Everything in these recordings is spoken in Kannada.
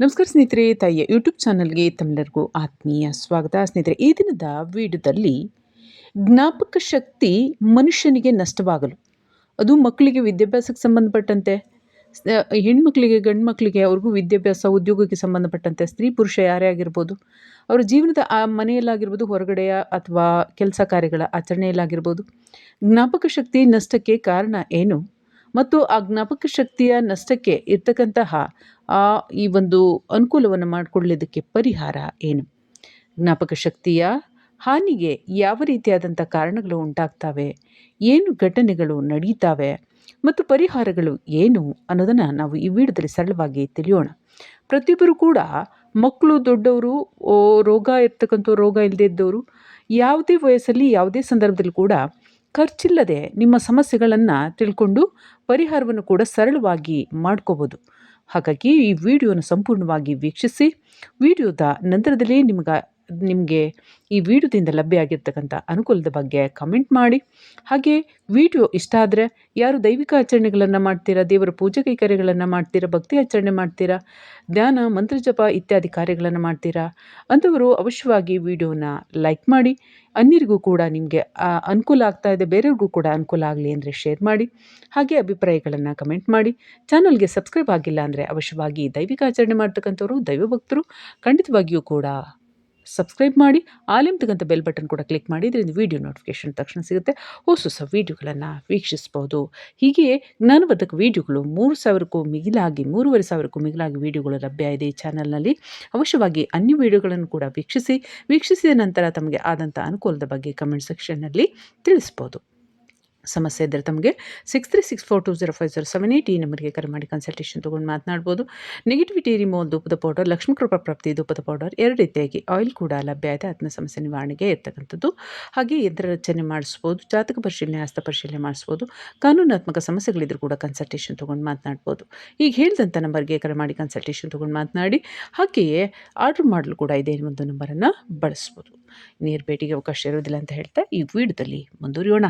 ನಮಸ್ಕಾರ ಸ್ನೇಹಿತರೆ, ತಾಯಿಯ ಯೂಟ್ಯೂಬ್ ಚಾನಲ್ಗೆ ತಮ್ಮೆಲ್ಲರಿಗೂ ಆತ್ಮೀಯ ಸ್ವಾಗತ. ಸ್ನೇಹಿತರೆ, ಈ ದಿನದ ವಿಡಿಯೋದಲ್ಲಿ ಜ್ಞಾಪಕ ಶಕ್ತಿ ಮನುಷ್ಯನಿಗೆ ನಷ್ಟವಾಗಲು, ಅದು ಮಕ್ಕಳಿಗೆ ವಿದ್ಯಾಭ್ಯಾಸಕ್ಕೆ ಸಂಬಂಧಪಟ್ಟಂತೆ ಹೆಣ್ಮಕ್ಳಿಗೆ ಗಂಡು ಮಕ್ಕಳಿಗೆ ಅವ್ರಿಗೂ ವಿದ್ಯಾಭ್ಯಾಸ, ಉದ್ಯೋಗಕ್ಕೆ ಸಂಬಂಧಪಟ್ಟಂತೆ, ಸ್ತ್ರೀ, ಪುರುಷ ಯಾರೇ ಆಗಿರ್ಬೋದು, ಅವರ ಜೀವನದ ಆ ಮನೆಯಲ್ಲಾಗಿರ್ಬೋದು ಹೊರಗಡೆಯ ಅಥವಾ ಕೆಲಸ ಕಾರ್ಯಗಳ ಆಚರಣೆಯಲ್ಲಾಗಿರ್ಬೋದು, ಜ್ಞಾಪಕ ಶಕ್ತಿ ನಷ್ಟಕ್ಕೆ ಕಾರಣ ಏನು? ಮತ್ತು ಆ ಜ್ಞಾಪಕ ಶಕ್ತಿಯ ನಷ್ಟಕ್ಕೆ ಇರ್ತಕ್ಕಂತಹ ಆ ಈ ಒಂದು ಅನುಕೂಲವನ್ನು ಮಾಡಿಕೊಳ್ಳೋದಕ್ಕೆ ಪರಿಹಾರ ಏನು? ಜ್ಞಾಪಕ ಶಕ್ತಿಯ ಹಾನಿಗೆ ಯಾವ ರೀತಿಯಾದಂಥ ಕಾರಣಗಳು ಉಂಟಾಗ್ತವೆ? ಏನು ಘಟನೆಗಳು ನಡೀತಾವೆ? ಮತ್ತು ಪರಿಹಾರಗಳು ಏನು ಅನ್ನೋದನ್ನು ನಾವು ಈ ವಿಡಿಯೋದಲ್ಲಿ ಸರಳವಾಗಿ ತಿಳಿಯೋಣ. ಪ್ರತಿಯೊಬ್ಬರು ಕೂಡ ಮಕ್ಕಳು ದೊಡ್ಡವರು ರೋಗ ಇರ್ತಕ್ಕಂಥ ರೋಗ ಇಲ್ಲದೇ ಇದ್ದವರು, ಯಾವುದೇ ವಯಸ್ಸಲ್ಲಿ ಯಾವುದೇ ಸಂದರ್ಭದಲ್ಲಿ ಕೂಡ ಖರ್ಚಿಲ್ಲದೆ ನಿಮ್ಮ ಸಮಸ್ಯೆಗಳನ್ನು ತಿಳ್ಕೊಂಡು ಪರಿಹಾರವನ್ನು ಕೂಡ ಸರಳವಾಗಿ ಮಾಡ್ಕೋಬೋದು. ಹಾಗಾಗಿ ಈ ವಿಡಿಯೋನ ಸಂಪೂರ್ಣವಾಗಿ ವೀಕ್ಷಿಸಿ. ವಿಡಿಯೋದ ನಂತರದಲ್ಲಿ ನಿಮ್ಗೆ ನಿಮಗೆ ಈ ವಿಡಿಯೋದಿಂದ ಲಭ್ಯ ಆಗಿರ್ತಕ್ಕಂಥ ಅನುಕೂಲದ ಬಗ್ಗೆ ಕಮೆಂಟ್ ಮಾಡಿ. ಹಾಗೆ ವಿಡಿಯೋ ಇಷ್ಟ ಆದರೆ ಯಾರು ದೈವಿಕ ಆಚರಣೆಗಳನ್ನು ಮಾಡ್ತೀರಾ, ದೇವರ ಪೂಜೆ ಕೈಕಾರ್ಯಗಳನ್ನು ಮಾಡ್ತೀರಾ, ಭಕ್ತಿ ಆಚರಣೆ ಮಾಡ್ತೀರಾ, ಧ್ಯಾನ ಮಂತ್ರಜಪ ಇತ್ಯಾದಿ ಕಾರ್ಯಗಳನ್ನು ಮಾಡ್ತೀರಾ ಅಂಥವರು ಅವಶ್ಯವಾಗಿ ವಿಡಿಯೋನ ಲೈಕ್ ಮಾಡಿ. ಅನ್ಯರಿಗೂ ಕೂಡ ನಿಮಗೆ ಅನುಕೂಲ ಆಗ್ತಾ ಇದೆ, ಬೇರೆಯವ್ರಿಗೂ ಕೂಡ ಅನುಕೂಲ ಆಗಲಿ ಅಂದರೆ ಶೇರ್ ಮಾಡಿ. ಹಾಗೆ ಅಭಿಪ್ರಾಯಗಳನ್ನು ಕಮೆಂಟ್ ಮಾಡಿ. ಚಾನಲ್ಗೆ ಸಬ್ಸ್ಕ್ರೈಬ್ ಆಗಿಲ್ಲ ಅಂದರೆ ಅವಶ್ಯವಾಗಿ ದೈವಿಕ ಆಚರಣೆ ಮಾಡ್ತಕ್ಕಂಥವ್ರು, ದೈವಭಕ್ತರು ಖಂಡಿತವಾಗಿಯೂ ಕೂಡ ಸಬ್ಸ್ಕ್ರೈಬ್ ಮಾಡಿ ಆಲಿಂತಕ್ಕಂಥ ಬೆಲ್ ಬಟನ್ ಕೂಡ ಕ್ಲಿಕ್ ಮಾಡಿ, ಇದರಿಂದ ವಿಡಿಯೋ ನೋಟಿಫಿಕೇಶನ್ ತಕ್ಷಣ ಸಿಗುತ್ತೆ. ಹೊಸ ಹೊಸ ವೀಡಿಯೋಗಳನ್ನು ವೀಕ್ಷಿಸ್ಬೋದು. ಹೀಗೆ ಜ್ಞಾನವರ್ಧಕ ವೀಡಿಯೋಗಳು ಮೂರು ಸಾವಿರಕ್ಕೂ ಮಿಗಿಲಾಗಿ, ಮೂರುವರೆ ಸಾವಿರಕ್ಕೂ ಮಿಗಿಲಾಗಿ ವೀಡಿಯೋಗಳು ಲಭ್ಯ ಇದೆ ಈ ಚಾನಲ್ನಲ್ಲಿ ಅವಶ್ಯವಾಗಿ ಅನ್ಯ ವೀಡಿಯೋಗಳನ್ನು ಕೂಡ ವೀಕ್ಷಿಸಿ, ವೀಕ್ಷಿಸಿದ ನಂತರ ತಮಗೆ ಆದಂಥ ಅನುಕೂಲದ ಬಗ್ಗೆ ಕಮೆಂಟ್ ಸೆಕ್ಷನ್ನಲ್ಲಿ ತಿಳಿಸ್ಬೋದು. ಸಮಸ್ಯೆ ಇದ್ದರೆ ತಮಗೆ six three six four two zero five zero seven eight ಈ ನಂಬರ್ಗೆ ಕರೆ ಮಾಡಿ ಕನ್ಸಲ್ಟೇಷನ್ ತೊಗೊಂಡು ಮಾತನಾಡ್ಬೋದು. ನೆಗೆಟಿವಿಟಿ ರಿಮೋಲ್ ಧೂಪದ ಪೌಡರ್ ಲಕ್ಷ್ಮೀ ಕೃಪಾ ಪ್ರಾಪ್ತಿ ಧೂಪದ ಪೌಡರ್ ಎರಡು ರೀತಿಯಾಗಿ ಆಯಿಲ್ ಕೂಡ ಲಭ್ಯ ಇದೆ ಆತ್ಮ ಸಮಸ್ಯೆ ನಿವಾರಣೆಗೆ ಇರ್ತಕ್ಕಂಥದ್ದು ಹಾಗೆ ಯಂತ್ರ ರಚನೆ ಮಾಡಿಸ್ಬೋದು, ಜಾತಕ ಪರಿಶೀಲನೆ ಹಸ್ತ ಪರಿಶೀಲನೆ ಮಾಡಿಸ್ಬೋದು, ಕಾನೂನಾತ್ಮಕ ಸಮಸ್ಯೆಗಳಿದ್ರೂ ಕೂಡ ಕನ್ಸಲ್ಟೇಷನ್ ತೊಗೊಂಡು ಮಾತನಾಡ್ಬೋದು. ಈಗ ಹೇಳಿದಂಥ ನಂಬರ್ಗೆ ಕರೆ ಮಾಡಿ ಕನ್ಸಲ್ಟೇಷನ್ ತೊಗೊಂಡು ಮಾತನಾಡಿ, ಹಾಗೆಯೇ ಆರ್ಡ್ರ್ ಮಾಡಲು ಕೂಡ ಇದೇ ಒಂದು ನಂಬರನ್ನು ಬಳಸ್ಬೋದು. ನೇರ ಭೇಟಿಗೆ ಅವಕಾಶ ಇರೋದಿಲ್ಲ ಅಂತ ಹೇಳ್ತಾ ಈ ವಿಡಿಯೋದಲ್ಲಿ ಮುಂದುವರಿಯೋಣ.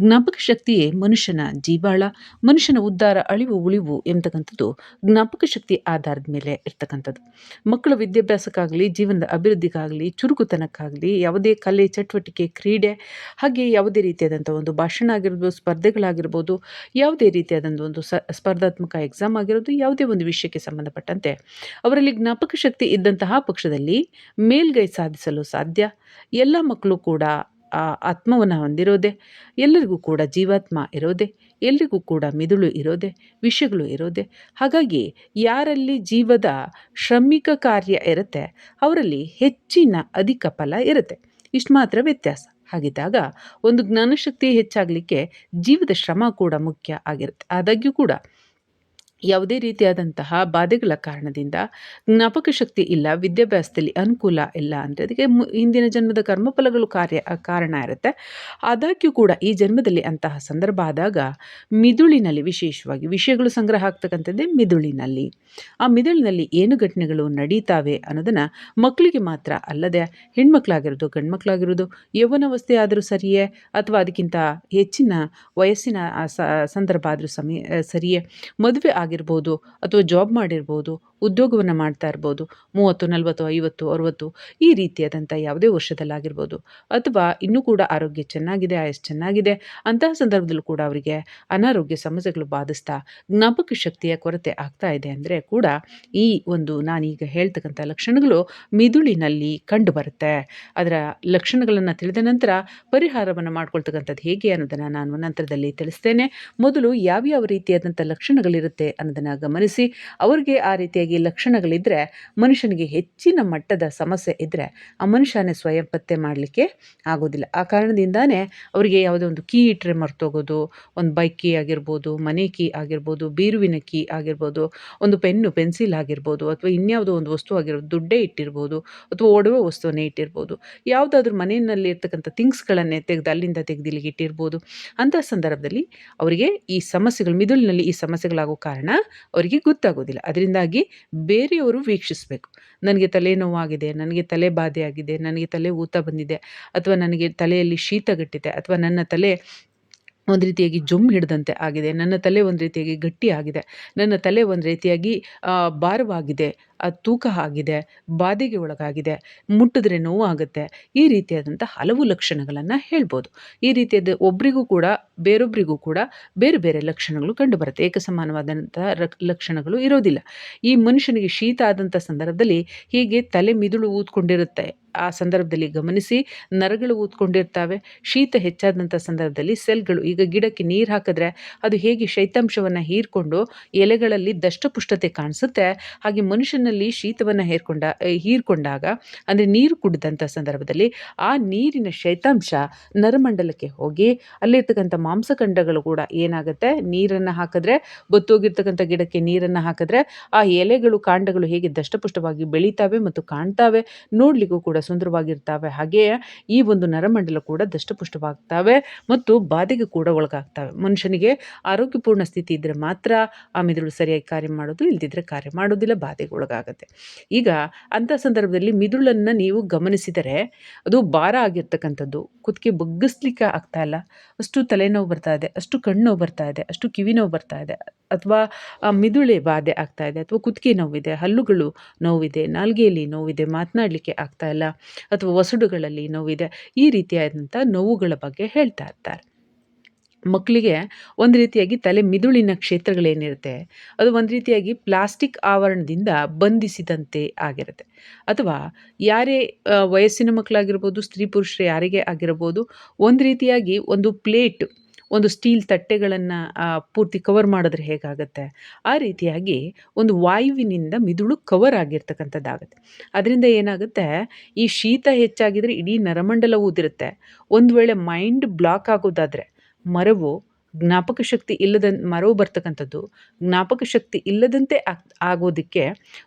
ಜ್ಞಾಪಕ ಶಕ್ತಿಯೇ ಮನುಷ್ಯನ ಜೀವಾಳ, ಮನುಷ್ಯನ ಉದ್ಧಾರ, ಅಳಿವು, ಉಳಿವು ಎಂಬತಕ್ಕಂಥದ್ದು ಜ್ಞಾಪಕ ಶಕ್ತಿ ಆಧಾರದ ಮೇಲೆ ಇರ್ತಕ್ಕಂಥದ್ದು. ಮಕ್ಕಳ ವಿದ್ಯಾಭ್ಯಾಸಕ್ಕಾಗಲಿ, ಜೀವನದ ಅಭಿವೃದ್ಧಿಗಾಗಲಿ, ಚುರುಕುತನಕ್ಕಾಗಲಿ, ಯಾವುದೇ ಕಲೆ, ಚಟುವಟಿಕೆ, ಕ್ರೀಡೆ, ಹಾಗೆ ಯಾವುದೇ ರೀತಿಯಾದಂಥ ಒಂದು ಭಾಷಣ ಆಗಿರ್ಬೋದು, ಸ್ಪರ್ಧೆಗಳಾಗಿರ್ಬೋದು, ಯಾವುದೇ ರೀತಿಯಾದಂಥ ಒಂದು ಸ್ಪರ್ಧಾತ್ಮಕ ಎಕ್ಸಾಮ್ ಆಗಿರೋದು ಯಾವುದೇ ಒಂದು ವಿಷಯಕ್ಕೆ ಸಂಬಂಧಪಟ್ಟಂತೆ ಅವರಲ್ಲಿ ಜ್ಞಾಪಕ ಶಕ್ತಿ ಇದ್ದಂತಹ ಪಕ್ಷದಲ್ಲಿ ಮೇಲ್ಗೈ ಸಾಧಿಸಲು ಸಾಧ್ಯ. ಎಲ್ಲ ಮಕ್ಕಳು ಕೂಡ ಆ ಆತ್ಮವನ್ನು ಹೊಂದಿರೋದೆ, ಎಲ್ಲರಿಗೂ ಕೂಡ ಜೀವಾತ್ಮ ಇರೋದೆ ಎಲ್ಲರಿಗೂ ಕೂಡ ಮಿದುಳು ಇರೋದೆ ವಿಷಯಗಳು ಇರೋದೆ. ಹಾಗಾಗಿ ಯಾರಲ್ಲಿ ಜೀವದ ಶ್ರಮಿಕ ಕಾರ್ಯ ಇರುತ್ತೆ, ಅವರಲ್ಲಿ ಹೆಚ್ಚಿನ ಅಧಿಕ ಫಲ ಇರುತ್ತೆ. ಇಷ್ಟು ಮಾತ್ರ ವ್ಯತ್ಯಾಸ. ಹಾಗಿದ್ದಾಗ ಒಂದು ಜ್ಞಾನಶಕ್ತಿ ಹೆಚ್ಚಾಗಲಿಕ್ಕೆ ಜೀವದ ಶ್ರಮ ಕೂಡ ಮುಖ್ಯ ಆಗಿರುತ್ತೆ. ಆದಾಗ್ಯೂ ಕೂಡ ಯಾವುದೇ ರೀತಿಯಾದಂತಹ ಬಾಧೆಗಳ ಕಾರಣದಿಂದ ಜ್ಞಾಪಕ ಶಕ್ತಿ ಇಲ್ಲ, ವಿದ್ಯಾಭ್ಯಾಸದಲ್ಲಿ ಅನುಕೂಲ ಇಲ್ಲ ಅಂದರೆ ಅದಕ್ಕೆ ಹಿಂದಿನ ಜನ್ಮದ ಕರ್ಮಫಲಗಳು ಕಾರ್ಯ ಕಾರಣ ಇರುತ್ತೆ. ಆದಾಗ್ಯೂ ಕೂಡ ಈ ಜನ್ಮದಲ್ಲಿ ಅಂತಹ ಸಂದರ್ಭ ಆದಾಗ ಮಿದುಳಿನಲ್ಲಿ ವಿಶೇಷವಾಗಿ ವಿಷಯಗಳು ಸಂಗ್ರಹ ಆಗ್ತಕ್ಕಂಥದ್ದೇ ಮಿದುಳಿನಲ್ಲಿ. ಆ ಮಿದುಳಿನಲ್ಲಿ ಏನು ಘಟನೆಗಳು ನಡೀತಾವೆ ಅನ್ನೋದನ್ನು ಮಕ್ಕಳಿಗೆ ಮಾತ್ರ ಅಲ್ಲದೆ ಹೆಣ್ಮಕ್ಳಾಗಿರೋದು, ಗಂಡ್ಮಕ್ಳಾಗಿರೋದು ಯೌವನಾವಸ್ಥೆ ಆದರೂ ಸರಿಯೇ ಅಥವಾ ಅದಕ್ಕಿಂತ ಹೆಚ್ಚಿನ ವಯಸ್ಸಿನ ಸಂದರ್ಭ ಆದರೂ ಸಮಯ, ಸರಿಯೇ ಮದುವೆ ಆಗಿರ್ಬೋದು ಅಥವಾ ಜಾಬ್ ಮಾಡಿರ್ಬೋದು ಉದ್ಯೋಗವನ್ನು ಮಾಡ್ತಾ ಇರ್ಬೋದು. ಮೂವತ್ತು, ನಲವತ್ತು, ಐವತ್ತು, ಅರುವತ್ತು ಈ ರೀತಿಯಾದಂಥ ಯಾವುದೇ ವರ್ಷದಲ್ಲಾಗಿರ್ಬೋದು. ಅಥವಾ ಇನ್ನೂ ಕೂಡ ಆರೋಗ್ಯ ಚೆನ್ನಾಗಿದೆ, ಆಯಸ್ಸು ಚೆನ್ನಾಗಿದೆ ಅಂತಹ ಸಂದರ್ಭದಲ್ಲೂ ಕೂಡ ಅವರಿಗೆ ಅನಾರೋಗ್ಯ ಸಮಸ್ಯೆಗಳು ಬಾಧಿಸ್ತಾ ಜ್ಞಾಪಕ ಶಕ್ತಿಯ ಕೊರತೆ ಆಗ್ತಾ ಇದೆ ಅಂದರೆ ಕೂಡ ಈ ಒಂದು ನಾನೀಗ ಹೇಳ್ತಕ್ಕಂಥ ಲಕ್ಷಣಗಳು ಮಿದುಳಿನಲ್ಲಿ ಕಂಡು ಬರುತ್ತೆ ಅದರ ಲಕ್ಷಣಗಳನ್ನು ತಿಳಿದ ನಂತರ ಪರಿಹಾರವನ್ನು ಮಾಡ್ಕೊಳ್ತಕ್ಕಂಥದ್ದು ಹೇಗೆ ಅನ್ನೋದನ್ನು ನಾನು ನಂತರದಲ್ಲಿ ತಿಳಿಸ್ತೇನೆ. ಮೊದಲು ಯಾವ್ಯಾವ ರೀತಿಯಾದಂಥ ಲಕ್ಷಣಗಳಿರುತ್ತೆ ಅನ್ನೋದನ್ನು ಗಮನಿಸಿ, ಅವರಿಗೆ ಆ ರೀತಿಯಾಗಿ ಲಕ್ಷಣಗಳಿದ್ದರೆ ಮನುಷ್ಯನಿಗೆ ಹೆಚ್ಚಿನ ಮಟ್ಟದ ಸಮಸ್ಯೆ ಇದ್ದರೆ ಆ ಮನುಷ್ಯನೇ ಸ್ವಯಂ ಪತ್ತೆ ಮಾಡಲಿಕ್ಕೆ ಆಗೋದಿಲ್ಲ. ಆ ಕಾರಣದಿಂದಾನೇ ಅವರಿಗೆ ಯಾವುದೋ ಒಂದು ಕೀ ಇಟ್ಟರೆ ಮರ್ತೋಗೋದು, ಒಂದು ಬೈಕ್ ಕೀ ಆಗಿರ್ಬೋದು, ಮನೆ ಕೀ ಆಗಿರ್ಬೋದು, ಬೀರುವಿನ ಕೀ ಆಗಿರ್ಬೋದು, ಒಂದು ಪೆನ್ನು, ಪೆನ್ಸಿಲ್ ಆಗಿರ್ಬೋದು, ಅಥವಾ ಇನ್ಯಾವುದೋ ಒಂದು ವಸ್ತು ಆಗಿರ್ಬೋದು, ದುಡ್ಡೇ ಇಟ್ಟಿರ್ಬೋದು, ಅಥವಾ ಒಡವೆ ವಸ್ತುವನ್ನೇ ಇಟ್ಟಿರ್ಬೋದು, ಯಾವುದಾದ್ರೂ ಮನೆಯಲ್ಲಿ ಇರ್ತಕ್ಕಂಥ ಥಿಂಗ್ಸ್ಗಳನ್ನೇ ತೆಗೆದು ಅಲ್ಲಿಂದ ತೆಗೆದು ಇಲ್ಲಿಗೆ ಇಟ್ಟಿರ್ಬೋದು. ಅಂಥ ಸಂದರ್ಭದಲ್ಲಿ ಅವರಿಗೆ ಈ ಸಮಸ್ಯೆಗಳು, ಮಿದುಳಿನಲ್ಲಿ ಈ ಸಮಸ್ಯೆಗಳಾಗೋ ಕಾರಣ ಅವರಿಗೆ ಗೊತ್ತಾಗೋದಿಲ್ಲ. ಅದರಿಂದಾಗಿ ಬೇರೆಯವರು ವೀಕ್ಷಿಸಬೇಕು. ನನಗೆ ತಲೆನೋವಾಗಿದೆ ನನಗೆ ತಲೆ ಬಾಧೆ ಆಗಿದೆ, ನನಗೆ ತಲೆ ಊತ ಬಂದಿದೆ, ಅಥವಾ ನನಗೆ ತಲೆಯಲ್ಲಿ ಶೀತ ಗಟ್ಟಿದೆ, ಅಥವಾ ನನ್ನ ತಲೆ ಒಂದು ರೀತಿಯಾಗಿ ಜುಮ್ ಹಿಡಿದಂತೆ ಆಗಿದೆ, ನನ್ನ ತಲೆ ಒಂದು ರೀತಿಯಾಗಿ ಗಟ್ಟಿ ಆಗಿದೆ, ನನ್ನ ತಲೆ ಒಂದು ರೀತಿಯಾಗಿ ಭಾರವಾಗಿದೆ ಅದು ತೂಕ ಆಗಿದೆ, ಬಾಧೆಗೆ ಒಳಗಾಗಿದೆ, ಮುಟ್ಟಿದ್ರೆ ನೋವಾಗುತ್ತೆ. ಈ ರೀತಿಯಾದಂಥ ಹಲವು ಲಕ್ಷಣಗಳನ್ನು ಹೇಳ್ಬೋದು. ಈ ರೀತಿಯಾದ ಒಬ್ಬರಿಗೂ ಕೂಡ ಬೇರೊಬ್ಬರಿಗೂ ಕೂಡ ಬೇರೆ ಬೇರೆ ಲಕ್ಷಣಗಳು ಕಂಡುಬರುತ್ತೆ. ಏಕಸಮಾನವಾದಂಥ ಲಕ್ಷಣಗಳು ಇರೋದಿಲ್ಲ. ಈ ಮನುಷ್ಯನಿಗೆ ಶೀತ ಆದಂಥ ಸಂದರ್ಭದಲ್ಲಿ ಹೀಗೆ ತಲೆ ಮಿದುಳು ಊದ್ಕೊಂಡಿರುತ್ತೆ. ಆ ಸಂದರ್ಭದಲ್ಲಿ ಗಮನಿಸಿ, ನರಗಳು ಊದ್ಕೊಂಡಿರ್ತಾವೆ. ಶೀತ ಹೆಚ್ಚಾದಂಥ ಸಂದರ್ಭದಲ್ಲಿ ಸೆಲ್ಗಳು, ಈಗ ಗಿಡಕ್ಕೆ ನೀರು ಹಾಕಿದ್ರೆ ಅದು ಹೇಗೆ ಶೈತಾಂಶವನ್ನು ಹೀರ್ಕೊಂಡು ಎಲೆಗಳಲ್ಲಿ ದಷ್ಟಪುಷ್ಟತೆ ಕಾಣಿಸುತ್ತೆ. ಹಾಗೆ ಮನುಷ್ಯನಲ್ಲಿ ಶೀತವನ್ನು ಹೇರ್ಕೊಂಡ ಹೀರ್ಕೊಂಡಾಗ ಅಂದರೆ ನೀರು ಕುಡಿದಂಥ ಸಂದರ್ಭದಲ್ಲಿ ಆ ನೀರಿನ ಶೈತಾಂಶ ನರಮಂಡಲಕ್ಕೆ ಹೋಗಿ ಅಲ್ಲಿರ್ತಕ್ಕಂಥ ಮಾಂಸಖಂಡಗಳು ಕೂಡ ಏನಾಗುತ್ತೆ? ನೀರನ್ನು ಹಾಕಿದ್ರೆ, ಗೊತ್ತೋಗಿರ್ತಕ್ಕಂಥ ಗಿಡಕ್ಕೆ ನೀರನ್ನು ಹಾಕಿದ್ರೆ ಆ ಎಲೆಗಳು, ಕಾಂಡಗಳು ಹೇಗೆ ದಷ್ಟಪುಷ್ಟವಾಗಿ ಬೆಳೀತಾವೆ ಮತ್ತು ಕಾಣ್ತಾವೆ ನೋಡಲಿಕ್ಕೂ ಕೂಡ ಸುಂದರವಾಗಿರ್ತಾವೆ. ಹಾಗೆಯೇ ಈ ಒಂದು ನರಮಂಡಲ ಕೂಡ ದಷ್ಟಪುಷ್ಟವಾಗ್ತವೆ ಮತ್ತು ಬಾಧೆಗೆ ಕೂಡ ಒಳಗಾಗ್ತವೆ. ಮನುಷ್ಯನಿಗೆ ಆರೋಗ್ಯಪೂರ್ಣ ಸ್ಥಿತಿ ಇದ್ದರೆ ಮಾತ್ರ ಆ ಮೆದುಳು ಸರಿಯಾಗಿ ಕಾರ್ಯ ಮಾಡೋದು, ಇಲ್ದಿದ್ರೆ ಕಾರ್ಯ ಮಾಡೋದಿಲ್ಲ, ಬಾಧೆಗೆ ಒಳಗಾಗುತ್ತೆ ಈಗ ಅಂಥ ಸಂದರ್ಭದಲ್ಲಿ ಮಿದುಳನ್ನು ನೀವು ಗಮನಿಸಿದರೆ ಅದು ಭಾರ ಆಗಿರ್ತಕ್ಕಂಥದ್ದು. ಕುತ್ತಿಗೆ ಬಗ್ಗಿಸ್ಲಿಕ್ಕೆ ಆಗ್ತಾ ಇಲ್ಲ. ಅಷ್ಟು ತಲೆನೋವು ಬರ್ತಾ ಇದೆ, ಅಷ್ಟು ಕಣ್ಣು ಬರ್ತಾ ಇದೆ, ಅಷ್ಟು ಕಿವಿ ನೋವು ಬರ್ತಾ ಇದೆ, ಅಥವಾ ಮಿದುಳೆ ಬಾಧೆ ಆಗ್ತಾ ಇದೆ, ಅಥವಾ ಕುತ್ತಿಗೆ ನೋವಿದೆ, ಹಲ್ಲುಗಳು ನೋವಿದೆ, ನಾಲ್ಗೆಯಲ್ಲಿ ನೋವಿದೆ, ಮಾತನಾಡಲಿಕ್ಕೆ ಆಗ್ತಾ ಇಲ್ಲ, ಅಥವಾ ವಸುಡುಗಳಲ್ಲಿ ನೋವಿದೆ, ಈ ರೀತಿಯಾದಂಥ ನೋವುಗಳ ಬಗ್ಗೆ ಹೇಳ್ತಾ ಇರ್ತಾರೆ ಮಕ್ಕಳಿಗೆ ಒಂದು ರೀತಿಯಾಗಿ ತಲೆ ಮಿದುಳಿನ ಕ್ಷೇತ್ರಗಳೇನಿರುತ್ತೆ, ಅದು ಒಂದು ರೀತಿಯಾಗಿ ಪ್ಲಾಸ್ಟಿಕ್ ಆವರಣದಿಂದ ಬಂಧಿಸಿದಂತೆ ಆಗಿರುತ್ತೆ. ಅಥವಾ ಯಾರೇ ವಯಸ್ಸಿನ ಮಕ್ಕಳಾಗಿರ್ಬೋದು, ಸ್ತ್ರೀ ಪುರುಷರು ಯಾರಿಗೆ ಆಗಿರ್ಬೋದು, ಒಂದು ರೀತಿಯಾಗಿ ಒಂದು ಪ್ಲೇಟ್, ಒಂದು ಸ್ಟೀಲ್ ತಟ್ಟೆಗಳನ್ನು ಪೂರ್ತಿ ಕವರ್ ಮಾಡಿದ್ರೆ ಹೇಗಾಗುತ್ತೆ? ಆ ರೀತಿಯಾಗಿ ಒಂದು ವಾಯುವಿನಿಂದ ಮಿದುಳು ಕವರ್ ಆಗಿರ್ತಕ್ಕಂಥದ್ದಾಗುತ್ತೆ. ಅದರಿಂದ ಏನಾಗುತ್ತೆ? ಈ ಶೀತ ಹೆಚ್ಚಾಗಿದ್ರೆ ಇಡೀ ನರಮಂಡಲ ಊದಿರುತ್ತೆ. ಒಂದು ವೇಳೆ ಮೈಂಡ್ ಬ್ಲಾಕ್ ಆಗೋದಾದರೆ ಮರವು ಜ್ಞಾಪಕ ಶಕ್ತಿ ಇಲ್ಲದ ಮರವು ಬರ್ತಕ್ಕಂಥದ್ದು, ಜ್ಞಾಪಕ ಶಕ್ತಿ ಇಲ್ಲದಂತೆ ಆಗೋದಕ್ಕೆ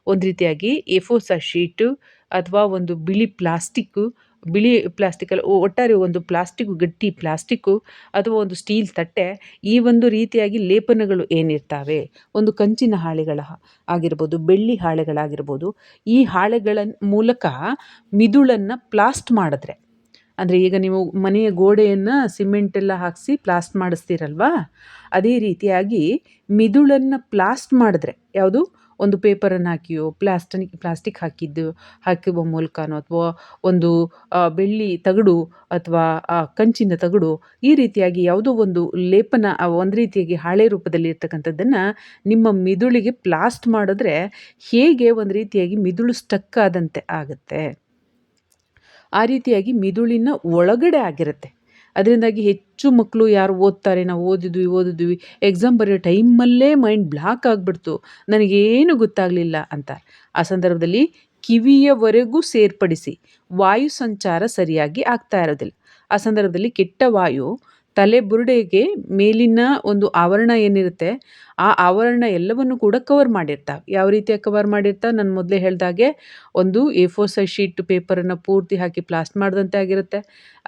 ಒಂದು ರೀತಿಯಾಗಿ ಎಫೋಸ ಶೀಟು ಅಥವಾ ಒಂದು ಬಿಳಿ ಪ್ಲಾಸ್ಟಿಕ್ಕು ಬಿಳಿ ಪ್ಲಾಸ್ಟಿಕಲ್ಲಿ ಒಟ್ಟಾರೆ ಒಂದು ಪ್ಲಾಸ್ಟಿಕ್ಕು ಗಟ್ಟಿ ಪ್ಲಾಸ್ಟಿಕ್ಕು ಅಥವಾ ಒಂದು ಸ್ಟೀಲ್ ತಟ್ಟೆ ಈ ಒಂದು ರೀತಿಯಾಗಿ ಲೇಪನಗಳು ಏನಿರ್ತಾವೆ. ಒಂದು ಕಂಚಿನ ಹಾಳೆಗಳ ಆಗಿರ್ಬೋದು, ಬೆಳ್ಳಿ ಹಾಳೆಗಳಾಗಿರ್ಬೋದು, ಈ ಹಾಳೆಗಳ ಮೂಲಕ ಮಿದುಳನ್ನು ಪ್ಲಾಸ್ಟ್ ಮಾಡಿದ್ರೆ ಅಂದರೆ ಈಗ ನೀವು ಮನೆಯ ಗೋಡೆಯನ್ನು ಸಿಮೆಂಟೆಲ್ಲ ಹಾಕಿಸಿ ಪ್ಲಾಸ್ಟ್ ಮಾಡಿಸ್ತೀರಲ್ವಾ? ಅದೇ ರೀತಿಯಾಗಿ ಮಿದುಳನ್ನು ಪ್ಲಾಸ್ಟ್ ಮಾಡಿದ್ರೆ ಯಾವುದು? ಒಂದು ಪೇಪರನ್ನು ಹಾಕಿಯೋ ಪ್ಲಾಸ್ಟನಿಕ್ ಪ್ಲಾಸ್ಟಿಕ್ ಹಾಕಿದ್ದು ಹಾಕುವ ಮೂಲಕನೋ ಅಥವಾ ಒಂದು ಬೆಳ್ಳಿ ತಗಡು ಅಥವಾ ಕಂಚಿನ ತಗಡು ಈ ರೀತಿಯಾಗಿ ಯಾವುದೋ ಒಂದು ಲೇಪನ ಒಂದು ರೀತಿಯಾಗಿ ಹಾಳೆ ರೂಪದಲ್ಲಿ ಇರ್ತಕ್ಕಂಥದ್ದನ್ನು ನಿಮ್ಮ ಮಿದುಳಿಗೆ ಪ್ಲಾಸ್ಟ್ ಮಾಡಿದ್ರೆ ಹೇಗೆ ಒಂದು ರೀತಿಯಾಗಿ ಮಿದುಳು ಸ್ಟಕ್ ಆದಂತೆ ಆಗುತ್ತೆ? ಆ ರೀತಿಯಾಗಿ ಮಿದುಳಿನ ಒಳಗಡೆ ಆಗಿರುತ್ತೆ. ಅದರಿಂದಾಗಿ ಹೆಚ್ಚು ಮಕ್ಕಳು ಯಾರು ಓದ್ತಾರೆ? ನಾವು ಓದಿದ್ವಿ ಓದಿದ್ವಿ. ಎಕ್ಸಾಮ್ ಬರೆಯೋ ಟೈಮಲ್ಲೇ ಮೈಂಡ್ ಬ್ಲಾಕ್ ಆಗಿಬಿಡ್ತು. ನನಗೇನು ಗೊತ್ತಾಗಲಿಲ್ಲ ಅಂತ. ಆ ಸಂದರ್ಭದಲ್ಲಿ ಕಿವಿಯವರೆಗೂ ಸೇರ್ಪಡಿಸಿ ವಾಯು ಸಂಚಾರ ಸರಿಯಾಗಿ ಆಗ್ತಾ ಇರೋದಿಲ್ಲ. ಆ ಸಂದರ್ಭದಲ್ಲಿ ಕೆಟ್ಟ ವಾಯು ತಲೆ ಬುರುಡೆಗೆ ಮೇಲಿನ ಒಂದು ಆವರಣ ಏನಿರುತ್ತೆ, ಆ ಆವರಣ ಎಲ್ಲವನ್ನು ಕೂಡ ಕವರ್ ಮಾಡಿರ್ತಾವೆ. ಯಾವ ರೀತಿಯಾಗಿ ಕವರ್ ಮಾಡಿರ್ತಾವೆ? ನಾನು ಮೊದಲೇ ಹೇಳ್ದಾಗೆ ಒಂದು ಎ ಫೋರ್ ಸೈಜ್ ಶೀಟ್ ಪೇಪರನ್ನು ಪೂರ್ತಿ ಹಾಕಿ ಪ್ಲಾಸ್ಟ್ ಮಾಡಿದಂತೆ ಆಗಿರುತ್ತೆ,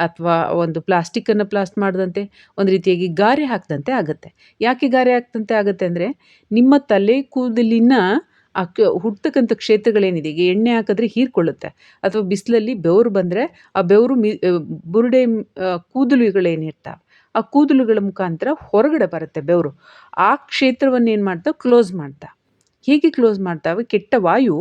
ಅಥವಾ ಒಂದು ಪ್ಲಾಸ್ಟಿಕ್ಕನ್ನು ಪ್ಲಾಸ್ಟ್ ಮಾಡಿದಂತೆ, ಒಂದು ರೀತಿಯಾಗಿ ಗಾರೆ ಹಾಕಿದಂತೆ ಆಗುತ್ತೆ. ಯಾಕೆ ಗಾರೆ ಹಾಕ್ದಂತೆ ಆಗುತ್ತೆ ಅಂದರೆ, ನಿಮ್ಮ ತಲೆ ಕೂದಲಿನ ಆ ಹುಟ್ಟತಕ್ಕಂಥ ಕ್ಷೇತ್ರಗಳೇನಿದೆ, ಈಗ ಎಣ್ಣೆ ಹಾಕಿದ್ರೆ ಹೀರ್ಕೊಳ್ಳುತ್ತೆ, ಅಥವಾ ಬಿಸಿಲಲ್ಲಿ ಬೆವರು ಬಂದರೆ ಆ ಬೆವರು ಮಿ, ಬುರುಡೆ ಕೂದಲುಗಳೇನಿರ್ತಾವೆ. ಆ ಕೂದಲುಗಳ ಮುಖಾಂತರ ಹೊರಗಡೆ ಬರುತ್ತೆ ಬೆವರು. ಆ ಕ್ಷೇತ್ರವನ್ನು ಏನು ಮಾಡ್ತಾ ಕ್ಲೋಸ್ ಮಾಡ್ತಾ ಹೇಗೆ ಕ್ಲೋಸ್ ಮಾಡ್ತಾವೆ? ಕೆಟ್ಟ ವಾಯು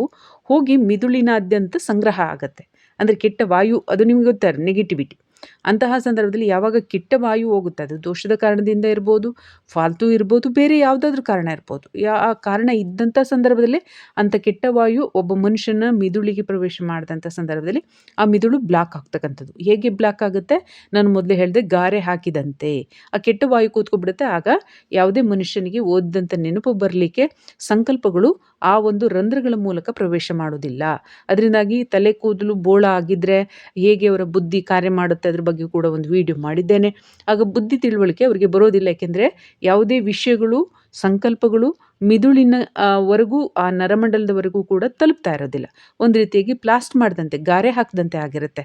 ಹೋಗಿ ಮಿದುಳಿನಾದ್ಯಂತ ಸಂಗ್ರಹ ಆಗುತ್ತೆ. ಅಂದರೆ ಕೆಟ್ಟ ವಾಯು, ಅದು ನಿಮ್ಗೆ ಗೊತ್ತಾರೆ ನೆಗೆಟಿವಿಟಿ ಅಂತಹ ಸಂದರ್ಭದಲ್ಲಿ ಯಾವಾಗ ಕೆಟ್ಟ ವಾಯು ಹೋಗುತ್ತೆ, ಅದು ದೋಷದ ಕಾರಣದಿಂದ ಇರ್ಬೋದು, ಫಾಲ್ತು ಇರ್ಬೋದು, ಬೇರೆ ಯಾವುದಾದ್ರೂ ಕಾರಣ ಇರ್ಬೋದು. ಯಾ, ಆ ಕಾರಣ ಇದ್ದಂಥ ಸಂದರ್ಭದಲ್ಲಿ ಅಂಥ ಕೆಟ್ಟ ವಾಯು ಒಬ್ಬ ಮನುಷ್ಯನ ಮಿದುಳಿಗೆ ಪ್ರವೇಶ ಮಾಡಿದಂಥ ಸಂದರ್ಭದಲ್ಲಿ ಆ ಮಿದುಳು ಬ್ಲಾಕ್ ಆಗ್ತಕ್ಕಂಥದ್ದು. ಹೇಗೆ ಬ್ಲಾಕ್ ಆಗುತ್ತೆ? ನಾನು ಮೊದಲೇ ಹೇಳಿದೆ, ಗಾರೆ ಹಾಕಿದಂತೆ. ಆ ಕೆಟ್ಟ ವಾಯು ಕೂತ್ಕೊಬಿಡುತ್ತೆ ಆಗ ಯಾವುದೇ ಮನುಷ್ಯನಿಗೆ ಓದಿದಂಥ ನೆನಪು ಬರಲಿಕ್ಕೆ ಸಂಕಲ್ಪಗಳು ಆ ಒಂದು ರಂಧ್ರಗಳ ಮೂಲಕ ಪ್ರವೇಶ ಮಾಡೋದಿಲ್ಲ ಅದರಿಂದಾಗಿ ತಲೆ ಕೂದಲು ಬೋಳ ಆಗಿದ್ದರೆ ಹೇಗೆ ಅವರ ಬುದ್ಧಿ ಕಾರ್ಯ ಮಾಡುತ್ತೆ ಅದ್ರ ಬಗ್ಗೆ ಕೂಡ ಒಂದು ವಿಡಿಯೋ ಮಾಡಿದ್ದೇನೆ. ಆಗ ಬುದ್ಧಿ ತಿಳುವಳಿಕೆ ಅವರಿಗೆ ಬರೋದಿಲ್ಲ, ಯಾಕೆಂದರೆ ಯಾವುದೇ ವಿಷಯಗಳು, ಸಂಕಲ್ಪಗಳು ಮಿದುಳಿನ ವರೆಗೂ, ಆ, ನರಮಂಡಲದವರೆಗೂ ಕೂಡ ತಲುಪ್ತಾ ಇರೋದಿಲ್ಲ. ಒಂದು ರೀತಿಯಾಗಿ ಪ್ಲಾಸ್ಟ್ ಮಾಡಿದಂತೆ, ಗಾರೆ ಹಾಕಿದಂತೆ ಆಗಿರುತ್ತೆ.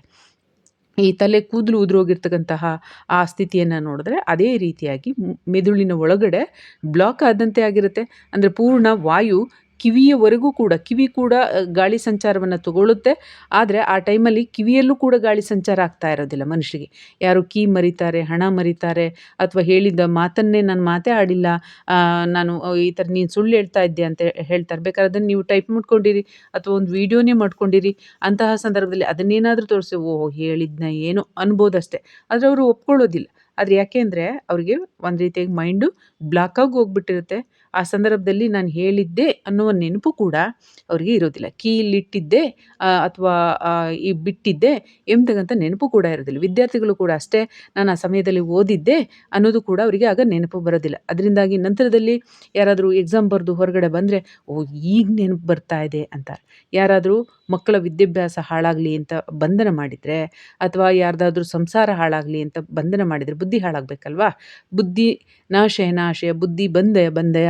ಈ ತಲೆ ಕೂದಲು ಉದುರೋಗಿರ್ತಕ್ಕಂತಹ ಆ ಸ್ಥಿತಿಯನ್ನು ನೋಡಿದ್ರೆ ಅದೇ ರೀತಿಯಾಗಿ ಮೆದುಳಿನ ಒಳಗಡೆ ಬ್ಲಾಕ್ ಆದಂತೆ ಆಗಿರುತ್ತೆ. ಅಂದರೆ ಪೂರ್ಣ ವಾಯು ಕಿವಿಯವರೆಗೂ ಕೂಡ, ಕಿವಿ ಕೂಡ ಗಾಳಿ ಸಂಚಾರವನ್ನು ತಗೊಳ್ಳುತ್ತೆ. ಆದರೆ ಆ ಟೈಮಲ್ಲಿ ಕಿವಿಯಲ್ಲೂ ಕೂಡ ಗಾಳಿ ಸಂಚಾರ ಆಗ್ತಾ ಇರೋದಿಲ್ಲ ಮನುಷ್ಯರಿಗೆ. ಯಾರು ಕೀ ಮರಿತಾರೆ, ಹಣ ಮರಿತಾರೆ, ಅಥವಾ ಹೇಳಿದ ಮಾತನ್ನೇ ನಾನು ಮಾತೇ ಆಡಿಲ್ಲ ನಾನು ಈ ಥರ ನೀನು ಸುಳ್ಳು ಹೇಳ್ತಾ ಇದ್ದೆ ಅಂತ ಹೇಳ್ತಾರೆ. ಬೇಕಾದ್ರೆ ಅದನ್ನು ನೀವು ಟೈಪ್ ಮಾಡ್ಕೊಂಡಿರಿ, ಅಥವಾ ಒಂದು ವೀಡಿಯೋನೇ ಮಾಡ್ಕೊಂಡಿರಿ. ಅಂತಹ ಸಂದರ್ಭದಲ್ಲಿ ಅದನ್ನೇನಾದರೂ ತೋರಿಸಿ ಓ ಹೇಳಿದ್ನ ಏನೋ ಅನ್ಬೋದಷ್ಟೇ. ಆದರೆ ಅವರು ಒಪ್ಕೊಳ್ಳೋದಿಲ್ಲ. ಆದರೆ ಯಾಕೆ ಅಂದರೆ, ಅವರಿಗೆ ಒಂದು ರೀತಿಯಾಗಿ ಮೈಂಡು ಬ್ಲಾಕಾಗಿ ಹೋಗ್ಬಿಟ್ಟಿರುತ್ತೆ. ಆ ಸಂದರ್ಭದಲ್ಲಿ ನಾನು ಹೇಳಿದ್ದೆ ಅನ್ನುವ ನೆನಪು ಕೂಡ ಅವರಿಗೆ ಇರೋದಿಲ್ಲ. ಕೀಲಿಟ್ಟಿದ್ದೆ ಅಥವಾ ಈ ಬಿಟ್ಟಿದ್ದೆ ಎಂಬತಕ್ಕಂಥ ನೆನಪು ಕೂಡ ಇರೋದಿಲ್ಲ. ವಿದ್ಯಾರ್ಥಿಗಳು ಕೂಡ ಅಷ್ಟೇ ನಾನು ಆ ಸಮಯದಲ್ಲಿ ಓದಿದ್ದೆ ಅನ್ನೋದು ಕೂಡ ಅವರಿಗೆ ಆಗ ನೆನಪು ಬರೋದಿಲ್ಲ. ಅದರಿಂದಾಗಿ ನಂತರದಲ್ಲಿ ಯಾರಾದರೂ ಎಕ್ಸಾಮ್ ಬರೆದು ಹೊರಗಡೆ ಬಂದರೆ, ಓ, ಈಗ ನೆನಪು ಬರ್ತಾ ಇದೆ ಅಂತ ಯಾರಾದರೂ ಮಕ್ಕಳ ವಿದ್ಯಾಭ್ಯಾಸ ಹಾಳಾಗಲಿ ಅಂತ ಬಂಧನ ಮಾಡಿದರೆ, ಅಥವಾ ಯಾರ್ದಾದ್ರೂ ಸಂಸಾರ ಹಾಳಾಗಲಿ ಅಂತ ಬಂಧನ ಮಾಡಿದರೆ ಬುದ್ಧಿ ಹಾಳಾಗಬೇಕಲ್ವಾ? ಬುದ್ಧಿ ನಾಶಯ ನಾಶಯ, ಬುದ್ಧಿ ಬಂದಯ ಬಂದಯ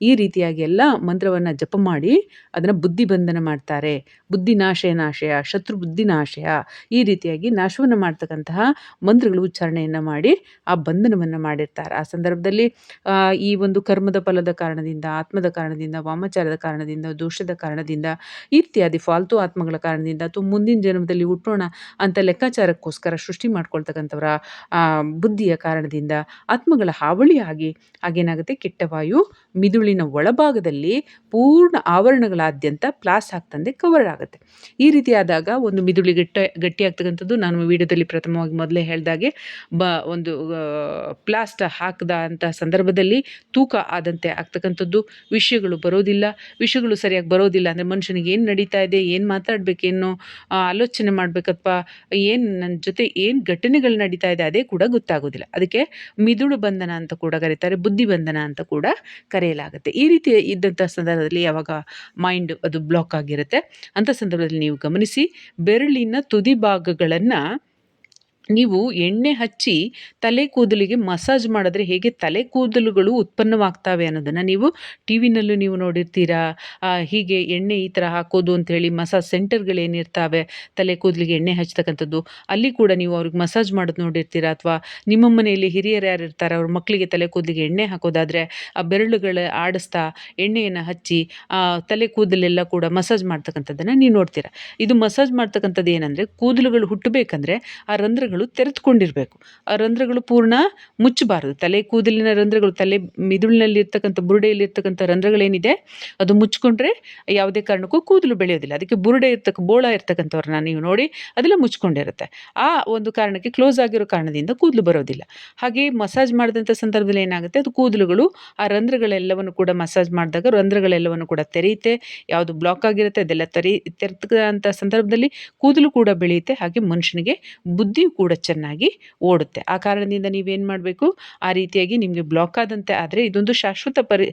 ಈ ರೀತಿಯಾಗಿ ಎಲ್ಲ ಮಂತ್ರವನ್ನು ಜಪ ಮಾಡಿ ಅದನ್ನು ಬುದ್ಧಿ ಬಂಧನ ಮಾಡ್ತಾರೆ. ಬುದ್ಧಿ ನಾಶಯ ನಾಶಯ ಶತ್ರು ಬುದ್ಧಿ ನಾಶಯ ಈ ರೀತಿಯಾಗಿ ನಾಶವನ್ನು ಮಾಡ್ತಕ್ಕಂತಹ ಮಂತ್ರಗಳು ಉಚ್ಚಾರಣೆಯನ್ನು ಮಾಡಿ ಆ ಬಂಧನವನ್ನು ಮಾಡಿರ್ತಾರೆ. ಆ ಸಂದರ್ಭದಲ್ಲಿ ಈ ಒಂದು ಕರ್ಮದ ಫಲದ ಕಾರಣದಿಂದ, ಆತ್ಮದ ಕಾರಣದಿಂದ, ವಾಮಾಚಾರದ ಕಾರಣದಿಂದ, ದೋಷದ ಕಾರಣದಿಂದ, ಇತ್ಯಾದಿ ಫಾಲ್ತು ಆತ್ಮಗಳ ಕಾರಣದಿಂದ ಅಥವಾ ಮುಂದಿನ ಜನ್ಮದಲ್ಲಿ ಹುಟ್ಟೋಣ ಅಂತ ಲೆಕ್ಕಾಚಾರಕ್ಕೋಸ್ಕರ ಸೃಷ್ಟಿ ಮಾಡ್ಕೊಳ್ತಕ್ಕಂಥವರ ಬುದ್ಧಿಯ ಕಾರಣದಿಂದ ಆತ್ಮಗಳ ಹಾವಳಿಯಾಗಿ ಆಗೇನಾಗುತ್ತೆ? ಕೆಟ್ಟ ವಾಯು ಮಿದುಳಿನ ಒಳಭಾಗದಲ್ಲಿ ಪೂರ್ಣ ಆವರಣಗಳಾದ್ಯಂತ ಪ್ಲಾಸ್ ಆಗ್ತಂದೆ ಕವರ್ ಆಗುತ್ತೆ. ಈ ರೀತಿ ಆದಾಗ ಒಂದು ಮಿದುಳಿ ಗಟ್ಟ, ಗಟ್ಟಿಯಾಗ್ತಕ್ಕಂಥದ್ದು ನಾನು ವಿಡಿಯೋದಲ್ಲಿ ಪ್ರಥಮವಾಗಿ ಮೊದಲೇ ಹೇಳಿದಾಗೆ, ಬ, ಒಂದು ಪ್ಲಾಸ್ಟ್ ಹಾಕದ ಅಂತ ಸಂದರ್ಭದಲ್ಲಿ ತೂಕ ಆದಂತೆ ಆಗ್ತಕ್ಕಂಥದ್ದು ವಿಷಯಗಳು ಬರೋದಿಲ್ಲ. ವಿಷಯಗಳು ಸರಿಯಾಗಿ ಬರೋದಿಲ್ಲ ಅಂದರೆ ಮನುಷ್ಯನಿಗೆ ಏನು ನಡೀತಾ ಇದೆ, ಏನು ಮಾತಾಡಬೇಕೇನೋ ಆಲೋಚನೆ ಮಾಡಬೇಕಪ್ಪ, ಏನು ನನ್ನ ಜೊತೆ ಏನು ಘಟನೆಗಳು ನಡೀತಾ ಇದೆ ಅದೇ ಕೂಡ ಗೊತ್ತಾಗೋದಿಲ್ಲ. ಅದಕ್ಕೆ ಮಿದುಳು ಬಂಧನ ಅಂತ ಕೂಡ ಕರೀತಾರೆ, ಬುದ್ಧಿ ಬಂಧನ ಅಂತ ಕೂಡ ಕರೆಯಲಾಗುತ್ತೆ. ಈ ರೀತಿ ಇದ್ದಂಥ ಸಂದರ್ಭದಲ್ಲಿ ಯಾವಾಗ ಮೈಂಡ್ ಅದು ಬ್ಲಾಕ್ ಆಗಿರುತ್ತೆ. ಅಂಥ ಸಂದರ್ಭದಲ್ಲಿ ನೀವು ಗಮನಿಸಿ ಬೆರಳಿನ ತುದಿ ಭಾಗಗಳನ್ನು ನೀವು ಎಣ್ಣೆ ಹಚ್ಚಿ ತಲೆ ಕೂದಲಿಗೆ ಮಸಾಜ್ ಮಾಡಿದ್ರೆ ಹೇಗೆ ತಲೆ ಕೂದಲುಗಳು ಉತ್ಪನ್ನವಾಗ್ತವೆ ಅನ್ನೋದನ್ನು ನೀವು ಟಿ ವಿನಲ್ಲೂ ನೀವು ನೋಡಿರ್ತೀರಾ. ಹೀಗೆ ಎಣ್ಣೆ ಈ ಥರ ಹಾಕೋದು ಅಂಥೇಳಿ ಮಸಾಜ್ ಸೆಂಟರ್ಗಳೇನಿರ್ತಾವೆ ತಲೆ ಕೂದಲಿಗೆ ಎಣ್ಣೆ ಹಚ್ತಕ್ಕಂಥದ್ದು, ಅಲ್ಲಿ ಕೂಡ ನೀವು ಅವ್ರಿಗೆ ಮಸಾಜ್ ಮಾಡೋದು ನೋಡಿರ್ತೀರಾ ಅಥವಾ ನಿಮ್ಮ ಮನೆಯಲ್ಲಿ ಹಿರಿಯರು ಯಾರು ಇರ್ತಾರೆ, ಅವ್ರ ಮಕ್ಕಳಿಗೆ ತಲೆ ಕೂದಲಿಗೆ ಎಣ್ಣೆ ಹಾಕೋದಾದರೆ ಆ ಬೆರಳುಗಳ ಆಡಿಸ್ತಾ ಎಣ್ಣೆಯನ್ನು ಹಚ್ಚಿ ತಲೆ ಕೂದಲೆಲ್ಲ ಕೂಡ ಮಸಾಜ್ ಮಾಡ್ತಕ್ಕಂಥದ್ದನ್ನು ನೀವು ನೋಡ್ತೀರಾ. ಇದು ಮಸಾಜ್ ಮಾಡ್ತಕ್ಕಂಥದ್ದು ಏನಂದರೆ ಕೂದಲುಗಳು ಹುಟ್ಟಬೇಕಂದ್ರೆ ಆ ರಂಧ್ರಗಳು ತೆರೆದುಕೊಂಡಿರಬೇಕು. ಆ ರಂಧ್ರಗಳು ಪೂರ್ಣ ಮುಚ್ಚಬಾರದು. ತಲೆ ಕೂದಲಿನ ರಂಧ್ರಗಳು, ತಲೆ ಮಿದುಳಿನಲ್ಲಿ ಇರ್ತಕ್ಕಂಥ ಬುರುಡೆಯಲ್ಲಿ ಇರ್ತಕ್ಕಂಥ ರಂಧ್ರಗಳೇನಿದೆ, ಅದು ಮುಚ್ಕೊಂಡ್ರೆ ಯಾವುದೇ ಕಾರಣಕ್ಕೂ ಕೂದಲು ಬೆಳೆಯೋದಿಲ್ಲ. ಅದಕ್ಕೆ ಬುರುಡೆ ಇರ್ತಕ್ಕ, ಬೋಳ ಇರ್ತಕ್ಕಂಥವ್ರನ್ನ ನೀವು ನೋಡಿ, ಅದೆಲ್ಲ ಮುಚ್ಕೊಂಡಿರುತ್ತೆ ಆ ಒಂದು ಕಾರಣಕ್ಕೆ ಕ್ಲೋಸ್ ಆಗಿರೋ ಕಾರಣದಿಂದ ಕೂದಲು ಬರೋದಿಲ್ಲ. ಹಾಗೆ ಮಸಾಜ್ ಮಾಡಿದಂಥ ಸಂದರ್ಭದಲ್ಲಿ ಏನಾಗುತ್ತೆ, ಅದು ಕೂದಲುಗಳು, ಆ ರಂಧ್ರಗಳೆಲ್ಲವನ್ನು ಕೂಡ ಮಸಾಜ್ ಮಾಡಿದಾಗ ರಂಧ್ರಗಳೆಲ್ಲವನ್ನು ಕೂಡ ತೆರೆಯುತ್ತೆ. ಯಾವುದು ಬ್ಲಾಕ್ ಆಗಿರುತ್ತೆ ಅದೆಲ್ಲ ತೆರಿ ತೆರೆದಂಥ ಸಂದರ್ಭದಲ್ಲಿ ಕೂದಲು ಕೂಡ ಬೆಳೆಯುತ್ತೆ. ಹಾಗೆ ಮನುಷ್ಯನಿಗೆ ಬುದ್ಧಿ ಕೂಡ ಚೆನ್ನಾಗಿ ಓಡುತ್ತೆ. ಆ ಕಾರಣದಿಂದ ನೀವೇನು ಮಾಡಬೇಕು? ಆ ರೀತಿಯಾಗಿ ನಿಮಗೆ ಬ್ಲಾಕ್ ಆದಂತೆ ಆದರೆ ಇದೊಂದು ಶಾಶ್ವತ ಪರಿ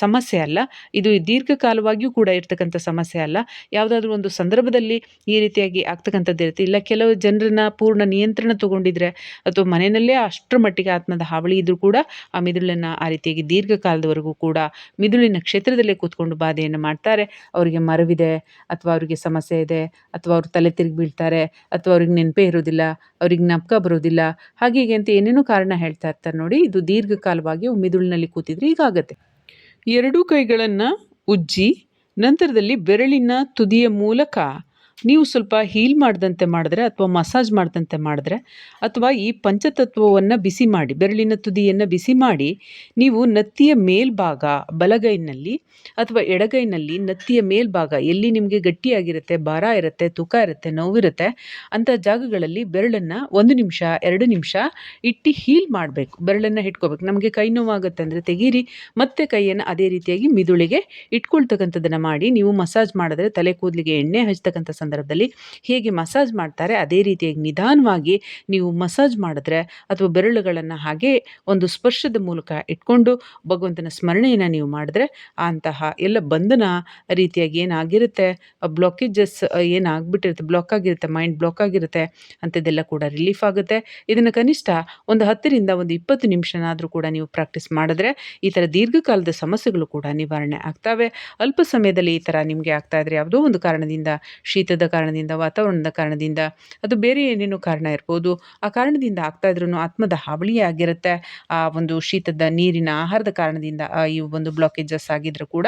ಸಮಸ್ಯೆ ಅಲ್ಲ. ಇದು ದೀರ್ಘಕಾಲವಾಗಿಯೂ ಕೂಡ ಇರ್ತಕ್ಕಂಥ ಸಮಸ್ಯೆ ಅಲ್ಲ. ಯಾವುದಾದ್ರೂ ಒಂದು ಸಂದರ್ಭದಲ್ಲಿ ಈ ರೀತಿಯಾಗಿ ಆಗ್ತಕ್ಕಂಥದ್ದು ಇರುತ್ತೆ. ಇಲ್ಲ ಕೆಲವು ಜನರನ್ನ ಪೂರ್ಣ ನಿಯಂತ್ರಣ ತಗೊಂಡಿದ್ರೆ ಅಥವಾ ಮನೆಯಲ್ಲೇ ಅಷ್ಟರ ಮಟ್ಟಿಗೆ ಆತ್ಮದ ಹಾವಳಿ ಇದ್ರೂ ಕೂಡ ಆ ಮಿದುಳನ್ನು ಆ ರೀತಿಯಾಗಿ ದೀರ್ಘಕಾಲದವರೆಗೂ ಕೂಡ ಮಿದುಳಿನ ಕ್ಷೇತ್ರದಲ್ಲೇ ಕೂತ್ಕೊಂಡು ಬಾಧೆಯನ್ನು ಮಾಡ್ತಾರೆ. ಅವರಿಗೆ ಮರವಿದೆ ಅಥವಾ ಅವರಿಗೆ ಸಮಸ್ಯೆ ಇದೆ ಅಥವಾ ಅವರು ತಲೆ ತಿರುಗಿ ಬೀಳ್ತಾರೆ ಅಥವಾ ಅವ್ರಿಗೆ ನೆನಪೇ ಇರೋದಿಲ್ಲ. ಅವ್ರಿಗೆ ನಬ್ಕ ಬರೋದಿಲ್ಲ. ಹಾಗೆ ಹೀಗೆ ಅಂತ ಏನೇನೋ ಕಾರಣ ಹೇಳ್ತಾ ಇರ್ತಾರೆ ನೋಡಿ. ಇದು ದೀರ್ಘಕಾಲವಾಗಿ ಮಿದುಳಿನಲ್ಲಿ ಕೂತಿದ್ರೆ ಹೀಗಾಗತ್ತೆ ಎರಡೂ ಕೈಗಳನ್ನು ಉಜ್ಜಿ, ನಂತರದಲ್ಲಿ ಬೆರಳಿನ ತುದಿಯ ಮೂಲಕ ನೀವು ಸ್ವಲ್ಪ ಹೀಲ್ ಮಾಡಿದಂತೆ ಮಾಡಿದ್ರೆ ಅಥವಾ ಮಸಾಜ್ ಮಾಡಿದಂತೆ ಮಾಡಿದ್ರೆ ಅಥವಾ ಈ ಪಂಚತತ್ವವನ್ನು ಬಿಸಿ ಮಾಡಿ, ಬೆರಳಿನ ತುದಿಯನ್ನು ಬಿಸಿ ಮಾಡಿ, ನೀವು ನತ್ತಿಯ ಮೇಲ್ಭಾಗ, ಬಲಗೈನಲ್ಲಿ ಅಥವಾ ಎಡಗೈನಲ್ಲಿ ನತ್ತಿಯ ಮೇಲ್ಭಾಗ ಎಲ್ಲಿ ನಿಮಗೆ ಗಟ್ಟಿಯಾಗಿರುತ್ತೆ, ಭಾರ ಇರುತ್ತೆ, ತೂಕ ಇರುತ್ತೆ, ನೋವಿರುತ್ತೆ ಅಂಥ ಜಾಗಗಳಲ್ಲಿ ಬೆರಳನ್ನು ಒಂದು ನಿಮಿಷ, ಎರಡು ನಿಮಿಷ ಇಟ್ಟು ಹೀಲ್ ಮಾಡಬೇಕು. ಬೆರಳನ್ನು ಇಟ್ಕೋಬೇಕು. ನಮಗೆ ಕೈ ನೋವಾಗುತ್ತೆ ಅಂದರೆ ತೆಗೀರಿ. ಮತ್ತೆ ಕೈಯನ್ನು ಅದೇ ರೀತಿಯಾಗಿ ಮಿದುಳಿಗೆ ಇಟ್ಕೊಳ್ತಕ್ಕಂಥದ್ದನ್ನು ಮಾಡಿ ನೀವು ಮಸಾಜ್ ಮಾಡಿದ್ರೆ ತಲೆ ಕೂದಲಿಗೆ ಎಣ್ಣೆ ಹಚ್ತಕ್ಕಂಥ ಸಂದರ್ಭದಲ್ಲಿ ಹೇಗೆ ಮಸಾಜ್ ಮಾಡ್ತಾರೆ, ಅದೇ ರೀತಿಯಾಗಿ ನಿಧಾನವಾಗಿ ನೀವು ಮಸಾಜ್ ಮಾಡಿದ್ರೆ ಅಥವಾ ಬೆರಳುಗಳನ್ನು ಹಾಗೆ ಒಂದು ಸ್ಪರ್ಶದ ಮೂಲಕ ಇಟ್ಕೊಂಡು ಭಗವಂತನ ಸ್ಮರಣೆಯನ್ನು ನೀವು ಮಾಡಿದ್ರೆ ಅಂತಹ ಎಲ್ಲ ಬಂಧನ ರೀತಿಯಾಗಿ ಏನಾಗಿರುತ್ತೆ ಬ್ಲಾಕೇಜಸ್ ಏನಾಗ್ಬಿಟ್ಟಿರುತ್ತೆ ಬ್ಲಾಕ್ ಆಗಿರುತ್ತೆ ಮೈಂಡ್ ಬ್ಲಾಕ್ ಆಗಿರುತ್ತೆ ಅಂಥದ್ದೆಲ್ಲ ಕೂಡ ರಿಲೀಫ್ ಆಗುತ್ತೆ. ಇದನ್ನು ಕನಿಷ್ಠ ಒಂದು ಹತ್ತರಿಂದ ಒಂದು ಇಪ್ಪತ್ತು ನಿಮಿಷನಾದರೂ ಕೂಡ ನೀವು ಪ್ರಾಕ್ಟೀಸ್ ಮಾಡಿದ್ರೆ ಈ ಥರ ದೀರ್ಘಕಾಲದ ಸಮಸ್ಯೆಗಳು ಕೂಡ ನಿವಾರಣೆ ಆಗ್ತವೆ. ಅಲ್ಪ ಸಮಯದಲ್ಲಿ ಈ ಥರ ನಿಮಗೆ ಆಗ್ತಾ ಇದ್ರೆ ಯಾವುದೋ ಒಂದು ಕಾರಣದಿಂದ ಶೀತ ಶೀತದ ಕಾರಣದಿಂದ, ವಾತಾವರಣದ ಕಾರಣದಿಂದ, ಅದು ಬೇರೆ ಏನೇನೋ ಕಾರಣ ಇರ್ಬೋದು. ಆ ಕಾರಣದಿಂದ ಆಗ್ತಾ ಇದ್ರೂ ಆತ್ಮದ ಹಾವಳಿಯೇ ಆಗಿರುತ್ತೆ. ಆ ಒಂದು ಶೀತದ ನೀರಿನ ಆಹಾರದ ಕಾರಣದಿಂದ ಈ ಒಂದು ಬ್ಲಾಕೇಜಸ್ ಆಗಿದ್ರು ಕೂಡ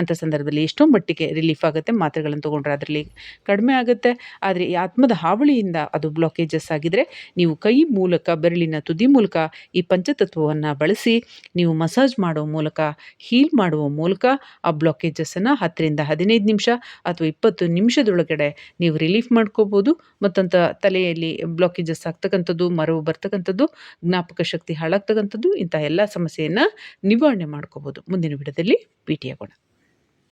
ಅಂಥ ಸಂದರ್ಭದಲ್ಲಿ ಎಷ್ಟೋ ಮಟ್ಟಿಗೆ ರಿಲೀಫ್ ಆಗುತ್ತೆ. ಮಾತ್ರೆಗಳನ್ನು ತೊಗೊಂಡ್ರೆ ಅದರಲ್ಲಿ ಕಡಿಮೆ ಆಗುತ್ತೆ. ಆದರೆ ಈ ಆತ್ಮದ ಹಾವಳಿಯಿಂದ ಅದು ಬ್ಲಾಕೇಜಸ್ ಆಗಿದ್ರೆ ನೀವು ಕೈ ಮೂಲಕ, ಬೆರಳಿನ ತುದಿ ಮೂಲಕ ಈ ಪಂಚತತ್ವವನ್ನು ಬಳಸಿ, ನೀವು ಮಸಾಜ್ ಮಾಡುವ ಮೂಲಕ ಹೀಲ್ ಮಾಡುವ ಮೂಲಕ ಆ ಬ್ಲಾಕೇಜಸ್ಸನ್ನು ಹತ್ತರಿಂದ ಹದಿನೈದು ನಿಮಿಷ ಅಥವಾ ಇಪ್ಪತ್ತು ನಿಮಿಷದೊಳಗಡೆ ನೀವು ರಿಲೀಫ್ ಮಾಡ್ಕೋಬೋದು. ಮತ್ತಂತ ತಲೆಯಲ್ಲಿ ಬ್ಲಾಕೇಜಸ್ ಆಗ್ತಕ್ಕಂಥದ್ದು, ಮರವು ಬರ್ತಕ್ಕಂಥದ್ದು, ಜ್ಞಾಪಕ ಶಕ್ತಿ ಹಾಳಾಗ್ತಕ್ಕಂಥದ್ದು ಇಂಥ ಎಲ್ಲ ಸಮಸ್ಯೆಯನ್ನು ನಿವಾರಣೆ ಮಾಡ್ಕೋಬೋದು. ಮುಂದಿನ ವಿಡಿಯೋದಲ್ಲಿ ಭೇಟಿಯಾಗೋಣ.